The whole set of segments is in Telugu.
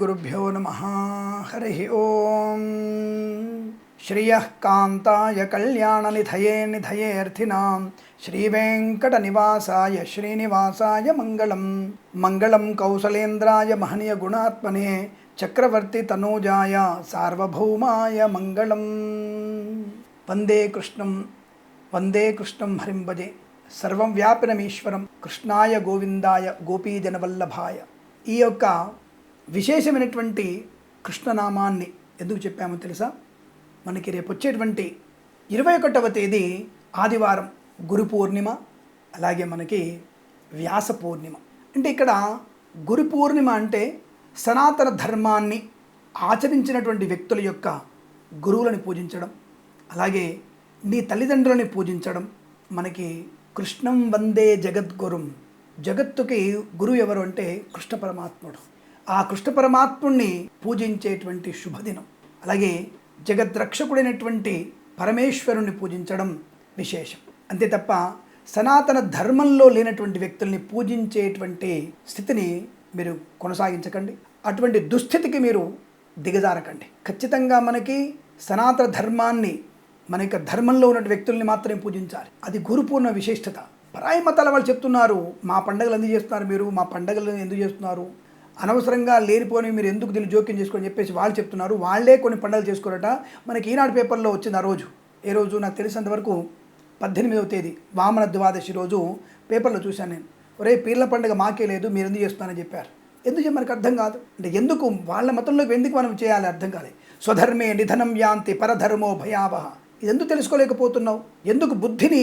శ్రీగురుభ్యో నమ హరి ఓం శ్రియ కాంతాయ కళ్యాణనిధయే నిధయేర్థినాం శ్రీవేంకటనివాసాయ శ్రీనివాసాయ మంగళం మంగళం కౌసలేంద్రాయ మహనీయ గుణాత్మనే చక్రవర్తి తనూజాయ సార్వభౌమాయ మంగళం వందే కృష్ణం వందే కృష్ణం హరిం భజే సర్వం వ్యాపినమీశ్వరం కృష్ణాయ గోవిందాయ గోపీజనవల్లభాయ ఈ యొక్క విశేషమైనటువంటి కృష్ణనామాన్ని ఎందుకు చెప్పామో తెలుసా? మనకి రేపు వచ్చేటువంటి ఇరవై ఒకటవ తేదీ ఆదివారం గురు పూర్ణిమ అలాగే మనకి వ్యాస పూర్ణిమ. అంటే ఇక్కడ గురు పూర్ణిమ అంటే సనాతన ధర్మాన్ని ఆచరించినటువంటి వ్యక్తుల యొక్క గురువులను పూజించడం అలాగే నీ తల్లిదండ్రులని పూజించడం మనకి కృష్ణం వందే జగద్గురుం. జగత్తుకి గురువు ఎవరు అంటే కృష్ణ పరమాత్ముడు. ఆ కృష్ణ పరమాత్ముణ్ణి పూజించేటువంటి శుభదినం. అలాగే జగద్రక్షకుడైనటువంటి పరమేశ్వరుణ్ణి పూజించడం విశేషం. అంతే తప్ప సనాతన ధర్మంలో లేనటువంటి వ్యక్తుల్ని పూజించేటువంటి స్థితిని మీరు కొనసాగించకండి. అటువంటి దుస్థితికి మీరు దిగజారకండి. ఖచ్చితంగా మనకి సనాతన ధర్మాన్ని మన యొక్క ధర్మంలో ఉన్న వ్యక్తుల్ని మాత్రమే పూజించాలి. అది గురుపూర్ణ విశిష్టత. పరాయి మతాల వాళ్ళు చెప్తున్నారు మా పండగలు ఎందుకు చేస్తున్నారు మీరు? మా పండగలు ఎందుకు చేస్తున్నారు? అనవసరంగా లేనిపోని మీరు ఎందుకు దీన్ని జోక్యం చేసుకోని చెప్పేసి వాళ్ళు చెప్తున్నారు. వాళ్ళే కొన్ని పండుగలు చేసుకోరట. మనకి ఈనాడు పేపర్లో వచ్చింది ఆ రోజు ఏ రోజు నాకు తెలిసినంతవరకు పద్దెనిమిదవ తేదీ వామన ద్వాదశి రోజు పేపర్లో చూశాను నేను. ఒరే పీర్ల పండుగ మాకే లేదు మీరు ఎందుకు చేస్తున్నారని చెప్పారు. ఎందుకు మనకు అర్థం కాదు. అంటే ఎందుకు? వాళ్ళ మతంలోకి ఎందుకు మనం చేయాలి? అర్థం కాలే. స్వధర్మే నిధనం యాంతి పరధర్మో భయావహ. ఇది ఎందుకు తెలుసుకోలేకపోతున్నావు? ఎందుకు బుద్ధిని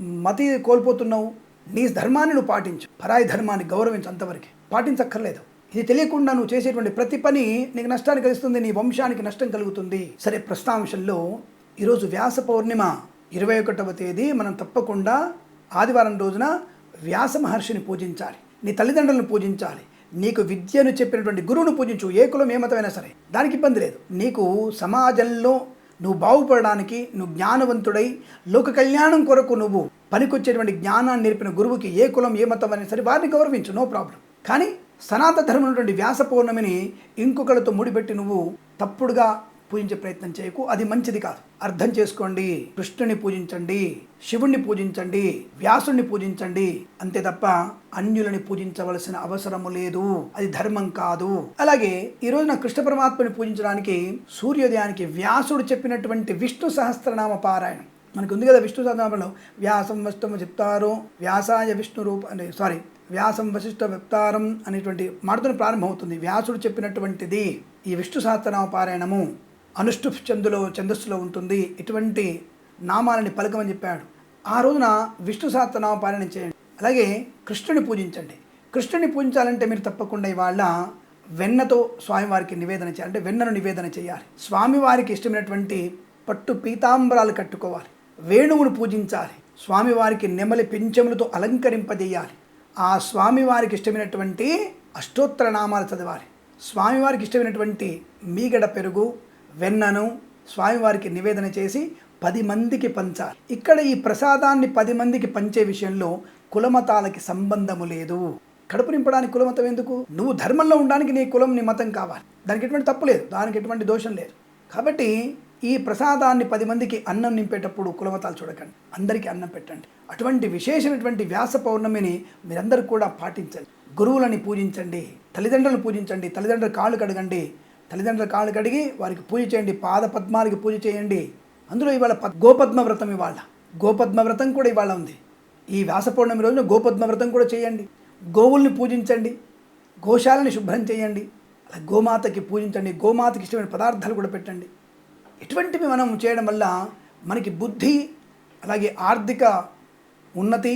మతి కోల్పోతున్నావు? నీ ధర్మాన్ని నువ్వు పాటించు. పరాయి ధర్మాన్ని గౌరవించు అంతవరకు. పాటించక్కర్లేదు. ఇది తెలియకుండా నువ్వు చేసేటువంటి ప్రతి పని నీకు నష్టాన్ని కలిగిస్తుంది నీ వంశానికి నష్టం కలుగుతుంది. సరే ప్రస్తాంశంలో ఈరోజు వ్యాస పౌర్ణిమ ఇరవై ఒకటవ తేదీ మనం తప్పకుండా ఆదివారం రోజున వ్యాస మహర్షిని పూజించాలి. నీ తల్లిదండ్రులను పూజించాలి. నీకు విద్యను చెప్పినటువంటి గురువును పూజించు. ఏ కులం ఏ మతమైనా సరే. దానికి ఇబ్బంది లేదు. నీకు సమాజంలో నువ్వు బాగుపడడానికి నువ్వు జ్ఞానవంతుడై లోక కళ్యాణం కొరకు నువ్వు పనికొచ్చేటువంటి జ్ఞానాన్ని నేర్పిన గురువుకి ఏ కులం ఏ మతం అయినా సరే వారిని గౌరవించు. No problem. కానీ సనాతన ధర్మం వ్యాస పౌర్ణమిని ఇంకొకరితో ముడిపెట్టి నువ్వు తప్పుడుగా పూజించే ప్రయత్నం చేయకు. అది మంచిది కాదు. అర్థం చేసుకోండి. కృష్ణుని పూజించండి. శివుణ్ణి పూజించండి. వ్యాసుణ్ణి పూజించండి. అంతే తప్ప అన్యులని పూజించవలసిన అవసరము లేదు. అది ధర్మం కాదు. అలాగే ఈ రోజున కృష్ణ పరమాత్మని పూజించడానికి సూర్యోదయానికి వ్యాసుడు చెప్పినటువంటి విష్ణు సహస్రనామ పారాయణం. మనకు ఉంది కదా విష్ణు సహస్రనామంలో వ్యాసం వస్తము చెప్తారు. వ్యాసాయ విష్ణు రూప అంటే సారీ వ్యాసం వశిష్ఠ వ్యక్తారం అనేటువంటి మాటతో ప్రారంభమవుతుంది. వ్యాసుడు చెప్పినటువంటిది ఈ విష్ణు సహస్రనామ పారాయణము అనుష్ఠుప్ చందులో ఛందస్సులో ఉంటుంది. ఇటువంటి నామాలని పలకమని చెప్పాడు. ఆ రోజున విష్ణు సహస్రనామ పారాయణం చేయండి. అలాగే కృష్ణుని పూజించండి. కృష్ణుని పూజించాలంటే మీరు తప్పకుండా ఇవాళ వెన్నతో స్వామివారికి నివేదన చేయాలి. అంటే వెన్నను నివేదన చేయాలి. స్వామివారికి ఇష్టమైనటువంటి పట్టు పీతాంబరాలు కట్టుకోవాలి. వేణువును పూజించాలి. స్వామివారికి నెమలి పింఛములతో అలంకరింపజేయాలి. ఆ స్వామివారికి ఇష్టమైనటువంటి అష్టోత్తర నామాలు చదవాలి. స్వామివారికి ఇష్టమైనటువంటి మీగడ పెరుగు వెన్నను స్వామివారికి నివేదన చేసి పది మందికి పంచాలి. ఇక్కడ ఈ ప్రసాదాన్ని పది మందికి పంచే విషయంలో కులమతాలకి సంబంధము లేదు. కడుపు నింపడానికి కులమతం ఎందుకు? నువ్వు ధర్మంలో ఉండడానికి నీ కులం నీ మతం కావాలి. దానికి ఎటువంటి తప్పు లేదు. దానికి ఎటువంటి దోషం లేదు. కాబట్టి ఈ ప్రసాదాన్ని పది మందికి అన్నం నింపేటప్పుడు కులమతాలు చూడకండి. అందరికీ అన్నం పెట్టండి. అటువంటి విశేషమైనటువంటి వ్యాస పౌర్ణమిని మీరందరూ కూడా పాటించండి. గురువులని పూజించండి. తల్లిదండ్రులను పూజించండి. తల్లిదండ్రుల కాళ్ళు కడగండి. తల్లిదండ్రుల కాళ్ళు కడిగి వారికి పూజ చేయండి. పాద పద్మాలకి పూజ చేయండి. అందులో ఇవాళ పద్ గోపద్మ వ్రతం ఇవాళ. గోపద్మ వ్రతం కూడా ఇవాళ ఉంది. ఈ వ్యాస పౌర్ణమి రోజున గోపద్మ వ్రతం కూడా చేయండి. గోవుల్ని పూజించండి. గోశాలని శుభ్రం చేయండి. అలా గోమాతకి పూజించండి. గోమాతకి ఇష్టమైన పదార్థాలు కూడా పెట్టండి. ఇటువంటివి మనం చేయడం వల్ల మనకి బుద్ధి అలాగే ఆర్థిక ఉన్నతి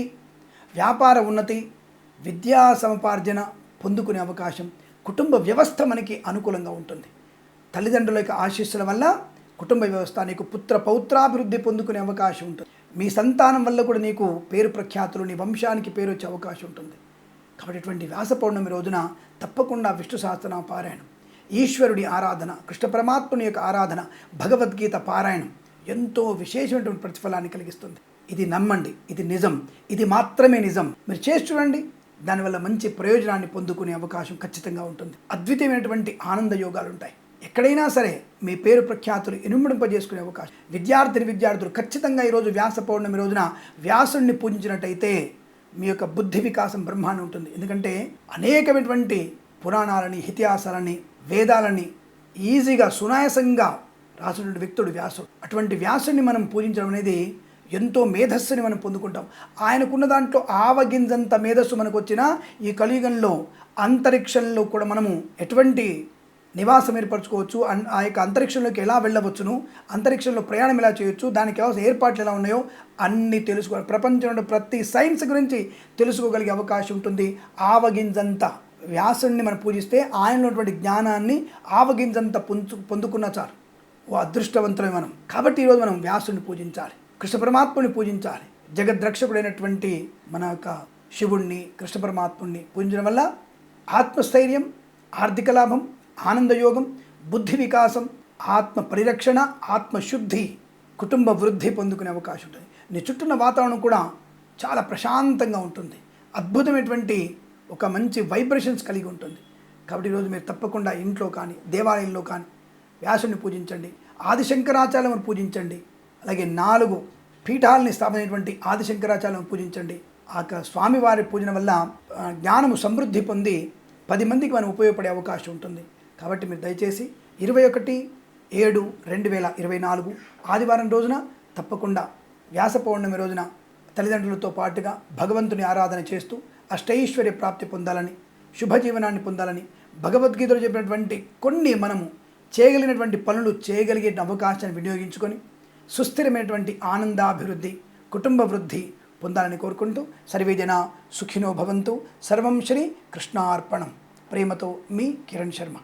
వ్యాపార ఉన్నతి విద్యా సముపార్జన పొందుకునే అవకాశం కుటుంబ వ్యవస్థ మనకి అనుకూలంగా ఉంటుంది. తల్లిదండ్రుల యొక్క ఆశీస్సుల వల్ల కుటుంబ వ్యవస్థ నీకు పుత్ర పౌత్రాభివృద్ధి పొందుకునే అవకాశం ఉంటుంది. మీ సంతానం వల్ల కూడా నీకు పేరు ప్రఖ్యాతులు నీ వంశానికి పేరు వచ్చే అవకాశం ఉంటుంది. కాబట్టి ఇటువంటి వ్యాస పౌర్ణమి రోజున తప్పకుండా విష్ణు సహస్రనామ పారాయణం. ఈశ్వరుడి ఆరాధన కృష్ణ పరమాత్ముని యొక్క ఆరాధన భగవద్గీత పారాయణం ఎంతో విశేషమైనటువంటి ప్రతిఫలాన్ని కలిగిస్తుంది. ఇది నమ్మండి ఇది నిజం ఇది మాత్రమే నిజం. మీరు చేసి చూడండి దానివల్ల మంచి ప్రయోజనాన్ని పొందుకునే అవకాశం ఖచ్చితంగా ఉంటుంది. అద్వితీయమైనటువంటి ఆనంద యోగాలు ఉంటాయి. ఎక్కడైనా సరే మీ పేరు ప్రఖ్యాతులు ఇనుమడింపజేసుకునే అవకాశం. విద్యార్థిని విద్యార్థులు ఖచ్చితంగా ఈరోజు వ్యాస పౌర్ణమి రోజున వ్యాసుణ్ణి పూజించినట్టయితే మీ యొక్క బుద్ధి వికాసం బ్రహ్మాండం ఉంటుంది. ఎందుకంటే అనేకమైనటువంటి పురాణాలని ఇతిహాసాలని వేదాలని ఈజీగా సునాయాసంగా రాసినటువంటి వ్యక్తుడు వ్యాసుడు. అటువంటి వ్యాసుడిని మనం పూజించడం అనేది ఎంతో మేధస్సుని మనం పొందుకుంటాం. ఆయనకున్న దాంట్లో ఆవగింజంత మేధస్సు మనకు వచ్చినా ఈ కలియుగంలో అంతరిక్షంలో కూడా మనము ఎటువంటి నివాసం ఏర్పరచుకోవచ్చు అన్ ఆ యొక్క అంతరిక్షంలోకి ఎలా వెళ్ళవచ్చును అంతరిక్షంలో ప్రయాణం ఎలా చేయొచ్చు దానికి కావాల్సిన ఏర్పాట్లు ఎలా ఉన్నాయో అన్నీ తెలుసుకోవాలి. ప్రపంచంలో ప్రతి సైన్స్ గురించి తెలుసుకోగలిగే అవకాశం ఉంటుంది. ఆవగింజంతా వ్యాసుడిని మనం పూజిస్తే ఆయనలో ఉన్నటువంటి జ్ఞానాన్ని ఆవగింజంత పొందు పొందుకున్న చాలు. ఓ అదృష్టవంతులే మనం. కాబట్టి ఈరోజు మనం వ్యాసుడిని పూజించాలి. కృష్ణ పరమాత్ముని పూజించాలి. జగద్రక్షకుడైనటువంటి మన యొక్క శివుణ్ణి కృష్ణ పరమాత్ముణ్ణి పూజించడం వల్ల ఆత్మస్థైర్యం ఆర్థిక లాభం ఆనందయోగం బుద్ధి వికాసం ఆత్మ పరిరక్షణ ఆత్మశుద్ధి కుటుంబ వృద్ధి పొందుకునే అవకాశం ఉంటుంది. నీ చుట్టూన్న వాతావరణం కూడా చాలా ప్రశాంతంగా ఉంటుంది. అద్భుతమైనటువంటి ఒక మంచి వైబ్రేషన్స్ కలిగి ఉంటుంది. కాబట్టి ఈరోజు మీరు తప్పకుండా ఇంట్లో కానీ దేవాలయంలో కానీ వ్యాసుని పూజించండి ఆదిశంకరాచార్యను పూజించండి అలాగే నాలుగు పీఠాలని స్థాపించినటువంటి ఆదిశంకరాచార్యను పూజించండి. ఆ యొక్క స్వామివారి పూజన వల్ల జ్ఞానము సమృద్ధి పొంది పది మందికి మనం ఉపయోగపడే అవకాశం ఉంటుంది. కాబట్టి మీరు దయచేసి ఇరవై ఒకటి ఏడు రెండు వేల ఇరవై నాలుగు ఆదివారం రోజున తప్పకుండా వ్యాస పౌర్ణమి రోజున తల్లిదండ్రులతో పాటుగా భగవంతుని ఆరాధన చేస్తూ అష్టైశ్వర్య ప్రాప్తి పొందాలని శుభజీవనాన్ని పొందాలని భగవద్గీతలో చెప్పినటువంటి కొన్ని మనము చేయగలిగినటువంటి పనులు చేయగలిగే అవకాశాన్ని వినియోగించుకొని సుస్థిరమైనటువంటి ఆనందాభివృద్ధి కుటుంబ వృద్ధి పొందాలని కోరుకుంటూ సర్వేజన సుఖినో భవంతు. సర్వం శ్రీ కృష్ణార్పణం. ప్రేమతో మీ కిరణ్ శర్మ.